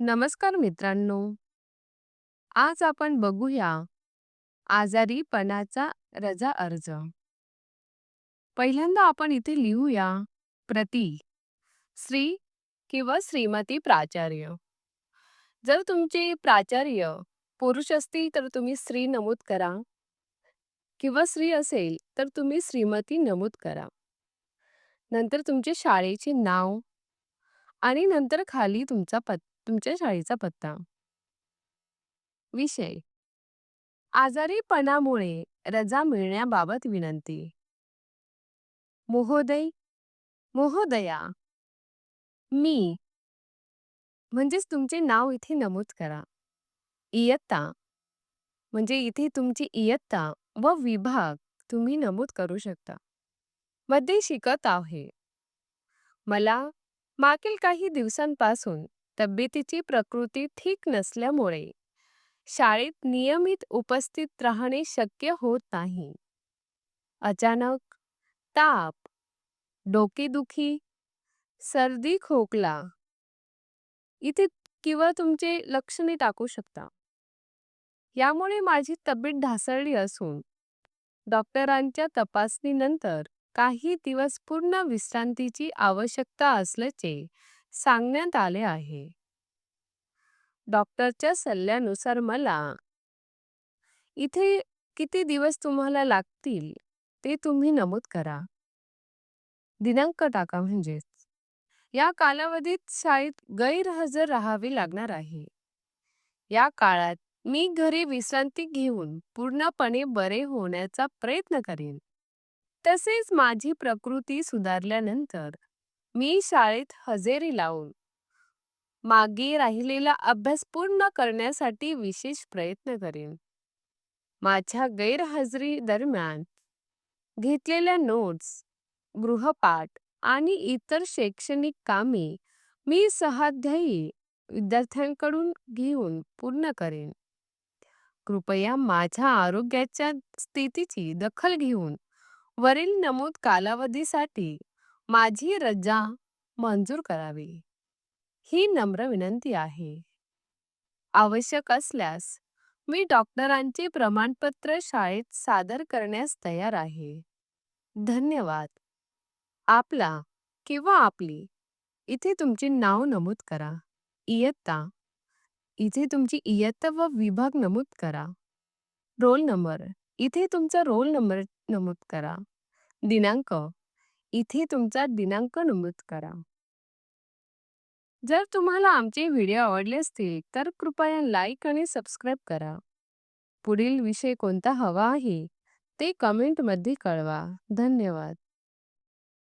नमस्कार मित्रांनो. आज आपण बघूया आजारीपणाचा रजा अर्ज. पहिल्यांदा आपण इथे लिहूया प्रति श्री किंवा श्रीमती प्राचार्य. जर तुमचे प्राचार्य पुरुष असतील तर तुम्ही श्री नमूद करा किंवा स्त्री असेल तर तुम्ही श्रीमती नमूद करा. नंतर तुमचे शाळेचे नाव आणि नंतर खाली तुमचा पत्ता तुमच्या शाळेचा पत्ता. विषय आजारीपणामुळे रजा मिळण्याबाबत विनंती. महोदय, महोदया, मी म्हणजेच तुमचे नाव इथे नमूद करा. इयत्ता म्हणजे इथे तुमची इयत्ता व विभाग तुम्ही नमूद करू शकता. मध्ये शिकत आहे. मला मागील काही दिवसांपासून तब्येतीची प्रकृती ठीक नसल्यामुळे शाळेत नियमित उपस्थित राहणे शक्य होत नाही. अचानक ताप, डोकेदुखी, सर्दी खोकला इथे किंवा तुमचे लक्षणे टाकू शकता. यामुळे माझी तब्येत ढासळली असून डॉक्टरांच्या तपासणीनंतर काही दिवस पूर्ण विश्रांतीची आवश्यकता असल्याचे सांगण्यात आले आहे. डॉक्टरच्या सल्ल्यानुसार मला इथे किती दिवस तुम्हाला लागतील ते तुम्ही नमूद करा. दिनांक टाका म्हणजेच. या कालावधीत शाळेत गैरहजर राहावे लागणार आहे. या काळात मी घरी विश्रांती घेऊन पूर्णपणे बरे होण्याचा प्रयत्न करेन. तसेच माझी प्रकृती सुधारल्यानंतर मी शाळेत हजेरी लावून मागे राहिलेला अभ्यास पूर्ण करण्यासाठी विशेष प्रयत्न करेन. माझ्या गैरहजेरी दरम्यान घेतलेल्या नोट्स, गृहपाठ आणि इतर शैक्षणिक कामे मी सहाध्यायी विद्यार्थ्यांकडून घेऊन पूर्ण करेन. कृपया माझ्या आरोग्याच्या स्थितीची दखल घेऊन वरील नमूद कालावधीसाठी माझी रजा मंजूर करावी. ही नम्र विनंती आहे. आवश्यक असल्यास मी डॉक्टरांचे प्रमाणपत्र शाळेत सादर करण्यास तयार आहे. धन्यवाद. आपला किंवा आपली इथे तुमचे नाव नमूद करा. इयत्ता इथे तुमची इयत्ता व विभाग नमूद करा. रोल नंबर इथे तुमचा रोल नंबर नमूद करा. दिनांक इथे तुमचा दिनांक नमूद करा. जर तुम्हाला आमचे व्हिडिओ आवडले असतील तर कृपया लाईक आणि सबस्क्राईब करा. पुढील विषय कोणता हवा आहे ते कमेंटमध्ये कळवा. धन्यवाद.